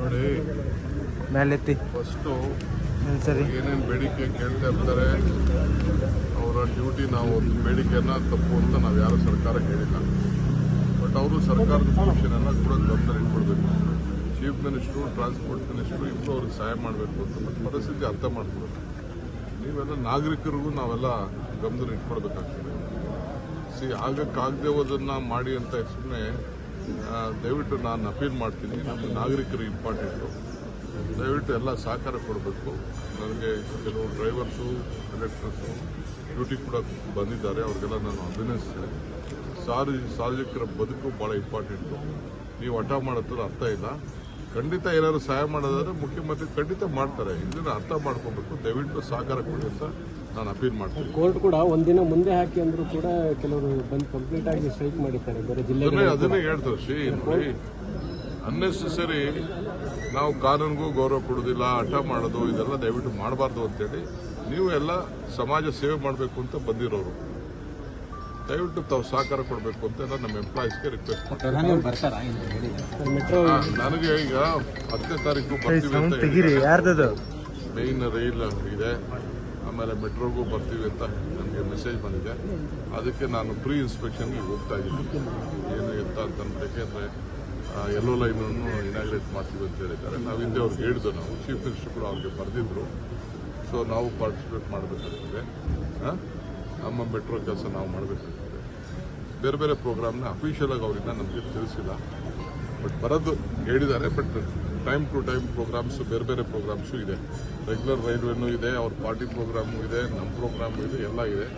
ನೋಡಿ ಮೇಲೆತ್ತಿ. ಫಸ್ಟು ಸರಿ. ಏನೇನು ಬೇಡಿಕೆ ಕೇಳ್ತಾ ಇರ್ತಾರೆ ಅವರ ಡ್ಯೂಟಿ ನಾವು ಒಂದು ಬೇಡಿಕೆಯನ್ನ ತಪ್ಪು ಅಂತ ನಾವು ಯಾರು ಸರ್ಕಾರ ಹೇಳಿಲ್ಲ ಬಟ್ ಅವರು ಸರ್ಕಾರದ ಪೊಸಿಷನ್ ಕೂಡ ಗಮನ ಇಟ್ಕೊಳ್ಬೇಕು. ಚೀಫ್ ಮಿನಿಸ್ಟ್ರು ಟ್ರಾನ್ಸ್ಪೋರ್ಟ್ ಮಿನಿಸ್ಟ್ರು ಇಬ್ಬರು ಅವ್ರಿಗೆ ಸಹಾಯ ಮಾಡಬೇಕು ಅಂತ ಪರಿಸ್ಥಿತಿ ಅರ್ಥ ಮಾಡ್ಕೊಳ್ಬೇಕು. ನೀವೆಲ್ಲ ನಾಗರಿಕರಿಗೂ ನಾವೆಲ್ಲ ಗಮನ ಇಟ್ಕೊಳ್ಬೇಕಾಗ್ತದೆ. ಸಿ ಆಗಕ್ಕಾಗದೆ ಹೋದನ್ನ ಮಾಡಿ ಅಂತ ಸುಮ್ಮನೆ ದಯವಿಟ್ಟು ನಾನು ಅಪೀಲ್ ಮಾಡ್ತೀನಿ, ನಮ್ಮ ನಾಗರಿಕರು ಇಂಪಾರ್ಟೆಂಟು ದಯವಿಟ್ಟು ಎಲ್ಲ ಸಹಕಾರ ಕೊಡಬೇಕು. ನನಗೆ ಕೆಲವು ಡ್ರೈವರ್ಸು ಕಂಡಕ್ಟರ್ಸು ಡ್ಯೂಟಿ ಕೂಡ ಬಂದಿದ್ದಾರೆ, ಅವ್ರಿಗೆಲ್ಲ ನಾನು ಅಭಿನಯಿಸ್ತೇನೆ ಸಾರ್ವ ಸಾರ್ವಜನಿಕರ ಬದುಕು ಭಾಳ ಇಂಪಾರ್ಟೆಂಟು ನೀವು ಹಠ ಮಾಡೋದ್ರ ಅರ್ಥ ಇಲ್ಲ. ಖಂಡಿತ ಏನಾದರೂ ಸಹಾಯ ಮಾಡೋದಾದ್ರೆ ಮುಖ್ಯಮಂತ್ರಿ ಖಂಡಿತ ಮಾಡ್ತಾರೆ. ಇದನ್ನು ಅರ್ಥ ಮಾಡ್ಕೋಬೇಕು. ದಯವಿಟ್ಟು ಸಹಕಾರ ಕೊಡಿ ಅಂತ ನಾನು ಅಪೀಲ್ ಮಾಡ್ತೀನಿ. ಕೋರ್ಟ್ ಕೂಡ ಒಂದಿನ ಮುಂದೆ ಹಾಕಿ ಅಂದ್ರೂ ಕೂಡ ಕೆಲವರು ಬಂದು ಕಂಪ್ಲೀಟ್ ಆಗಿ ಸ್ಟ್ರೈಕ್ ಮಾಡಿದ್ದಾರೆ. ಬೇರೆ ಜಿಲ್ಲೆ ಅದನ್ನೇ ಹೇಳ್ತೇವೆ ಹೇಳ್ತಾರೆ ಶ್ರೀ ನೋಡಿ. ಅನ್ನೆಸೆಸರಿ ನಾವು ಕಾನೂನಿಗೂ ಗೌರವ ಕೊಡೋದಿಲ್ಲ ಹಠ ಮಾಡೋದು ಇದೆಲ್ಲ ದಯವಿಟ್ಟು ಮಾಡಬಾರ್ದು ಅಂತೇಳಿ ನೀವು ಎಲ್ಲ ಸಮಾಜ ಸೇವೆ ಮಾಡಬೇಕು ಅಂತ ಬಂದಿರೋರು. ದಯವಿಟ್ಟು ತಾವು ಸಹಕಾರ ಕೊಡಬೇಕು ಅಂತ ಎಲ್ಲ ನಮ್ಮ ಎಂಪ್ಲಾಯೀಸ್ಗೆ ರಿಕ್ವೆಸ್ಟ್ ಮಾಡ್ತಾರೆ ಮೆಟ್ರೋ ನನಗೆ ಈಗ ಹತ್ತನೇ ತಾರೀಕು ಬರ್ತೀವಿ ಅಂತ ಮೇಯ್ನ್ ರೈಲ್ ಇದೆ. ಆಮೇಲೆ ಮೆಟ್ರೋಗೂ ಬರ್ತೀವಿ ಅಂತ ನನಗೆ ಮೆಸೇಜ್ ಬಂದಿದೆ. ಅದಕ್ಕೆ ನಾನು ಪ್ರೀ ಇನ್ಸ್ಪೆಕ್ಷನ್ಗೆ ಹೋಗ್ತಾ ಇದ್ದೀನಿ. ಏನು ಎತ್ತ ಅಂತ ಯಾಕೆಂದರೆ ಎಲ್ಲೋ ಲೈನನ್ನು ಇನಾಗ್ರೇಟ್ ಮಾಡ್ತೀವಿ ಅಂತ ಹೇಳಿದ್ದಾರೆ. ನಾವು ಹಿಂದೆ ಅವ್ರಿಗೆ ಹೇಳಿದ್ದು ನಾವು ಚೀಫ್ ಮಿನಿಸ್ಟರ್ ಕೂಡ ಅವ್ರಿಗೆ ಬರೆದಿದ್ರು. ಸೊ ನಾವು ಪಾರ್ಟಿಸಿಪೇಟ್ ಮಾಡಬೇಕಾಗ್ತದೆ? ನಮ್ಮ ಮೆಟ್ರೋ ಕೆಲಸ ನಾವು ಮಾಡಬೇಕಾಗ್ತದೆ. ಬೇರೆ ಬೇರೆ ಪ್ರೋಗ್ರಾಮ್ನ ಅಫಿಷಿಯಲಾಗಿ ಅವರಿಂದ ನಮಗೆ ತಿಳಿಸಿಲ್ಲ. ಬಟ್ ಬರೋದು ಹೇಳಿದ್ದಾರೆ but time to time programs, ಬೇರೆ ಬೇರೆ ಪ್ರೋಗ್ರಾಮ್ಸು ಇದೆ. ರೆಗ್ಯುಲರ್ ರೈಲ್ವೆನೂ ಇದೆ, ಅವ್ರ ಪಾರ್ಟಿ ಪ್ರೋಗ್ರಾಮು ಇದೆ ನಮ್ಮ ಪ್ರೋಗ್ರಾಮು ಇದೆ, ಎಲ್ಲ ಇದೆ.